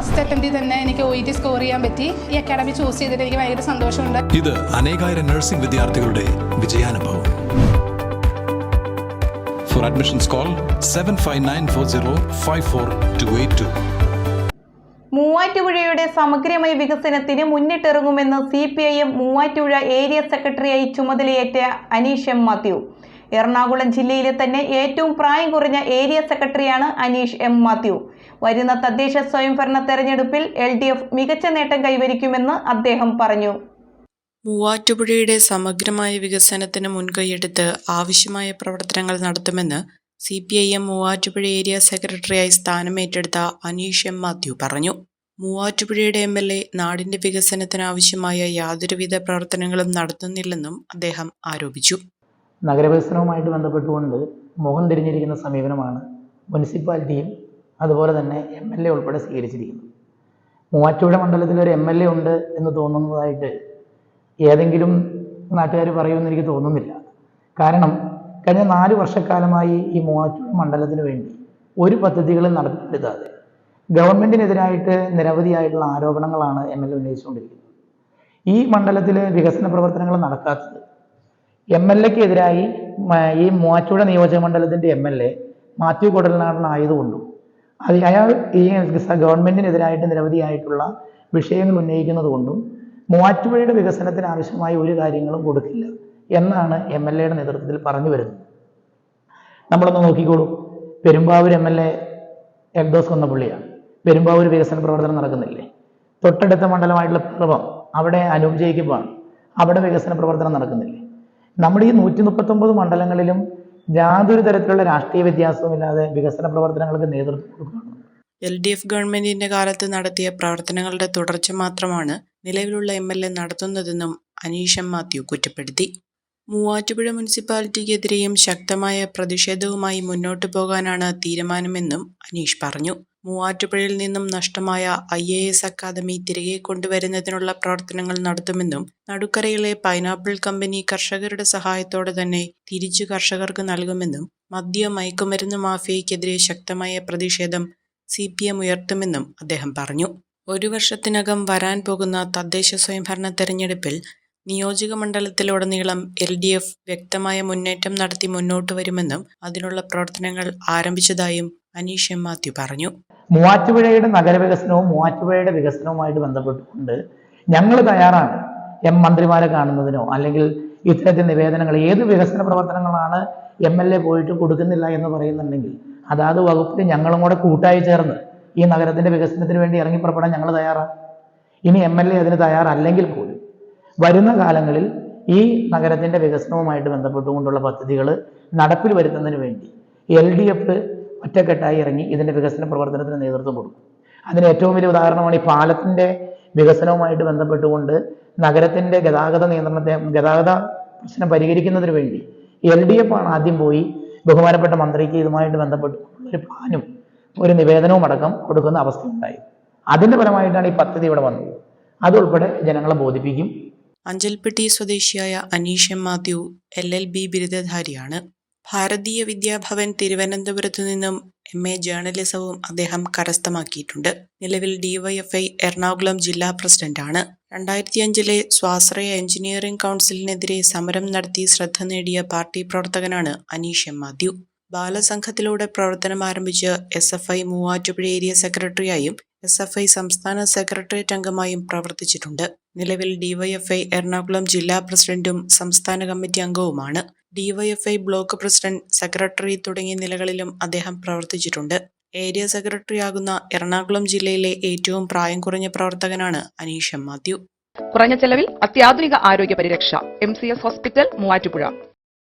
First അറ്റംപ്റ്റിൽ തന്നെ എനിക്ക് O E T score ചെയ്യാൻ പറ്റി. ഈ അക്കാഡമി ചൂസ് ചെയ്തിട്ട് എനിക്ക് ഭയങ്കര സന്തോഷമുണ്ട്. ഇത് അനേകായിരം നഴ്സിംഗ് വിദ്യാർത്ഥികളുടെ വിജയാനുഭവം. For admissions call seven five nine four zero five four two eight two മൂവാറ്റുപുഴയുടെ സമഗ്രമായ വികസനത്തിന് മുന്നിട്ടിറങ്ങുമെന്ന് C P I M Muvattupuzha area സെക്രട്ടറിയായി ചുമതലയേറ്റ അനീഷ് എം മാത്യു. എറണാകുളം ജില്ലയിലെ തന്നെ ഏറ്റവും പ്രായം കുറഞ്ഞ ഏരിയ സെക്രട്ടറിയാണ് അനീഷ് എം മാത്യു. വരുന്ന തദ്ദേശ സ്വയംഭരണ തെരഞ്ഞെടുപ്പിൽ എൽ ഡി എഫ് മികച്ച നേട്ടം കൈവരിക്കുമെന്ന് അദ്ദേഹം പറഞ്ഞു. മൂവാറ്റുപുഴയുടെ സമഗ്രമായ വികസനത്തിന് മുൻകൈയെടുത്ത് ആവശ്യമായ പ്രവർത്തനങ്ങൾ നടത്തുമെന്ന് C P I M Muvattupuzha area സെക്രട്ടറിയായി സ്ഥാനമേറ്റെടുത്ത അനീഷ് എം മാത്യു പറഞ്ഞു. മൂവാറ്റുപുഴയുടെ എം എൽ എ നാടിന്റെ വികസനത്തിനാവശ്യമായ യാതൊരുവിധ പ്രവർത്തനങ്ങളും നടത്തുന്നില്ലെന്നും അദ്ദേഹം ആരോപിച്ചു. നഗരവികസനവുമായിട്ട് ബന്ധപ്പെട്ടുകൊണ്ട് മുഖം തിരിഞ്ഞിരിക്കുന്ന സമീപനമാണ് മുനിസിപ്പാലിറ്റിയും അതുപോലെ തന്നെ എം എൽ എ ഉൾപ്പെടെ സ്വീകരിച്ചിരിക്കുന്നത്. മൂവാറ്റുപുഴ മണ്ഡലത്തിൽ ഒരു എം എൽ എ ഉണ്ട് എന്ന് തോന്നുന്നതായിട്ട് ഏതെങ്കിലും നാട്ടുകാർ പറയുമെന്ന് എനിക്ക് തോന്നുന്നില്ല. കാരണം കഴിഞ്ഞ നാല് വർഷക്കാലമായി ഈ മൂവാറ്റുപുഴ മണ്ഡലത്തിന് വേണ്ടി ഒരു പദ്ധതികളും നടപ്പിലെടുത്താതെ ഗവൺമെന്റിനെതിരായിട്ട് നിരവധിയായിട്ടുള്ള ആരോപണങ്ങളാണ് എം എൽ എ ഉന്നയിച്ചുകൊണ്ടിരിക്കുന്നത്. ഈ മണ്ഡലത്തിൽ വികസന പ്രവർത്തനങ്ങൾ നടക്കാത്തത് എം എൽ എക്ക് എതിരായി ഈ മൂവാറ്റുപുഴ നിയോജക മണ്ഡലത്തിന്റെ എം എൽ എ മാത്യു കൊടലനാടനായതുകൊണ്ടും അത് അയാൾ ഈ ഗവൺമെന്റിനെതിരായിട്ട് നിരവധിയായിട്ടുള്ള വിഷയങ്ങൾ ഉന്നയിക്കുന്നത് കൊണ്ടും മൂവാറ്റുപുഴയുടെ വികസനത്തിന് ആവശ്യമായ ഒരു കാര്യങ്ങളും കൊടുക്കില്ല എന്നാണ് എം എൽ എയുടെ നേതൃത്വത്തിൽ പറഞ്ഞു വരുന്നത്. നമ്മളൊന്ന് നോക്കിക്കോളൂ. Perumbavoor M L A Eldhose കൊന്നപ്പള്ളിയാണ്. Perumbavoor വികസന പ്രവർത്തനം നടക്കുന്നില്ലേ? തൊട്ടടുത്ത മണ്ഡലമായിട്ടുള്ള പിറവം അവിടെ അനൂപ് അവിടെ വികസന പ്രവർത്തനം നടക്കുന്നില്ലേ? നമ്മുടെ ഈ നൂറ്റി മുപ്പത്തൊമ്പത് മണ്ഡലങ്ങളിലും യാതൊരു തരത്തിലുള്ള രാഷ്ട്രീയ വ്യത്യാസവുമില്ലാതെ വികസന പ്രവർത്തനങ്ങൾക്ക് നേതൃത്വം കൊടുക്കുകയാണ്. എൽ ഡി എഫ് ഗവൺമെന്റിന്റെ കാലത്ത് നടത്തിയ പ്രവർത്തനങ്ങളുടെ തുടർച്ച മാത്രമാണ് നിലവിലുള്ള എം എൽ എ നടത്തുന്നതെന്നും അനീഷ് മാത്യു കുറ്റപ്പെടുത്തി. മൂവാറ്റുപുഴ മുനിസിപ്പാലിറ്റിക്കെതിരെയും ശക്തമായ പ്രതിഷേധവുമായി മുന്നോട്ടു പോകാനാണ് തീരുമാനമെന്നും അനീഷ് പറഞ്ഞു. മൂവാറ്റുപുഴയിൽ നിന്നും നഷ്ടമായ ഐ എ എസ് അക്കാദമി തിരികെ കൊണ്ടുവരുന്നതിനുള്ള പ്രവർത്തനങ്ങൾ നടത്തുമെന്നും നടുക്കരയിലെ പൈനാപ്പിൾ കമ്പനി കർഷകരുടെ സഹായത്തോടെ തന്നെ തിരിച്ചു കർഷകർക്ക് നൽകുമെന്നും മദ്യ മയക്കുമരുന്ന് മാഫിയയ്ക്കെതിരെ ശക്തമായ പ്രതിഷേധം സി പി എം ഉയർത്തുമെന്നും അദ്ദേഹം പറഞ്ഞു. ഒരു വർഷത്തിനകം വരാൻ പോകുന്ന തദ്ദേശ സ്വയംഭരണ തെരഞ്ഞെടുപ്പിൽ നിയോജക മണ്ഡലത്തിലുടനീളം എൽ ഡി എഫ് വ്യക്തമായ മുന്നേറ്റം നടത്തി മുന്നോട്ട് വരുമെന്നും അതിനുള്ള പ്രവർത്തനങ്ങൾ ആരംഭിച്ചതായും അനീഷ് എം മാത്യു പറഞ്ഞു. മൂവാറ്റുപുഴയുടെ നഗരവികസനവും മൂവാറ്റുപുഴയുടെ വികസനവുമായിട്ട് ബന്ധപ്പെട്ടുകൊണ്ട് ഞങ്ങൾ തയ്യാറാണ്. എം മന്ത്രിമാരെ കാണുന്നതിനോ അല്ലെങ്കിൽ ഇത്തരത്തിൽ നിവേദനങ്ങൾ ഏത് വികസന പ്രവർത്തനങ്ങളാണ് എം എൽ എ പോയിട്ട് കൊടുക്കുന്നില്ല എന്ന് പറയുന്നുണ്ടെങ്കിൽ അതാത് വകുപ്പിൽ ഞങ്ങളും കൂടെ കൂട്ടായി ചേർന്ന് ഈ നഗരത്തിന്റെ വികസനത്തിന് വേണ്ടി ഇറങ്ങി പുറപ്പെടാൻ ഞങ്ങൾ തയ്യാറാണ് ഇനി എം എൽ എ അതിന് തയ്യാറല്ലെങ്കിൽ പോലും വരുന്ന കാലങ്ങളിൽ ഈ നഗരത്തിന്റെ വികസനവുമായിട്ട് ബന്ധപ്പെട്ടുകൊണ്ടുള്ള പദ്ധതികൾ നടപ്പിൽ വരുത്തുന്നതിന് വേണ്ടി എൽ ഡി എഫ് ഒറ്റക്കെട്ടായി ഇറങ്ങി ഇതിന്റെ വികസന പ്രവർത്തനത്തിന് നേതൃത്വം കൊടുക്കും. അതിന് ഏറ്റവും വലിയ ഉദാഹരണമാണ് ഈ പാലത്തിന്റെ വികസനവുമായിട്ട് ബന്ധപ്പെട്ടുകൊണ്ട് നഗരത്തിന്റെ ഗതാഗത നിയന്ത്രണത്തെ ഗതാഗത പ്രശ്നം പരിഹരിക്കുന്നതിന് വേണ്ടി എൽ ഡി എഫ് ആണ് ആദ്യം പോയി ബഹുമാനപ്പെട്ട മന്ത്രിക്ക് ഇതുമായിട്ട് ബന്ധപ്പെട്ട് ഒരു പ്ലാനും ഒരു നിവേദനവും അടക്കം കൊടുക്കുന്ന അവസ്ഥ ഉണ്ടായി അതിന്റെ ഫലമായിട്ടാണ് ഈ പദ്ധതി ഇവിടെ വന്നത്. അതുൾപ്പെടെ ജനങ്ങളെ ബോധിപ്പിക്കും. അഞ്ചൽപ്പെട്ടി സ്വദേശിയായ Aneesh Mathew L L B ബിരുദധാരിയാണ്. ഭാരതീയ വിദ്യാഭവൻ തിരുവനന്തപുരത്തു നിന്നും എം എ ജേർണലിസവും അദ്ദേഹം കരസ്ഥമാക്കിയിട്ടുണ്ട്. നിലവിൽ ഡിവൈഎഫ്ഐ എറണാകുളം ജില്ലാ പ്രസിഡന്റാണ്. രണ്ടായിരത്തിയഞ്ചിലെ സ്വാശ്രയ എഞ്ചിനീയറിംഗ് കൗൺസിലിനെതിരെ സമരം നടത്തി ശ്രദ്ധ നേടിയ പാർട്ടി പ്രവർത്തകനാണ് അനീഷ് എം മാത്യു. ബാലസംഘത്തിലൂടെ പ്രവർത്തനം ആരംഭിച്ച് S F I Muvattupuzha area സെക്രട്ടറിയായും S F I സംസ്ഥാന സെക്രട്ടേറിയറ്റ് അംഗമായും പ്രവർത്തിച്ചിട്ടുണ്ട്. നിലവിൽ ഡിവൈഎഫ്ഐ എറണാകുളം ജില്ലാ പ്രസിഡന്റും സംസ്ഥാന കമ്മിറ്റി അംഗവുമാണ്. ഡിവൈഎഫ്ഐ ബ്ലോക്ക് പ്രസിഡന്റ് സെക്രട്ടറി തുടങ്ങിയ നിലകളിലും അദ്ദേഹം പ്രവർത്തിച്ചിട്ടുണ്ട്. ഏരിയ സെക്രട്ടറിയാകുന്ന എറണാകുളം ജില്ലയിലെ ഏറ്റവും പ്രായം കുറഞ്ഞ പ്രവർത്തകനാണ് അനീഷ് മാത്യു. കുറഞ്ഞ ചെലവിൽ അത്യാധുനിക ആരോഗ്യ പരിരക്ഷ M C S hospital Muvattupuzha.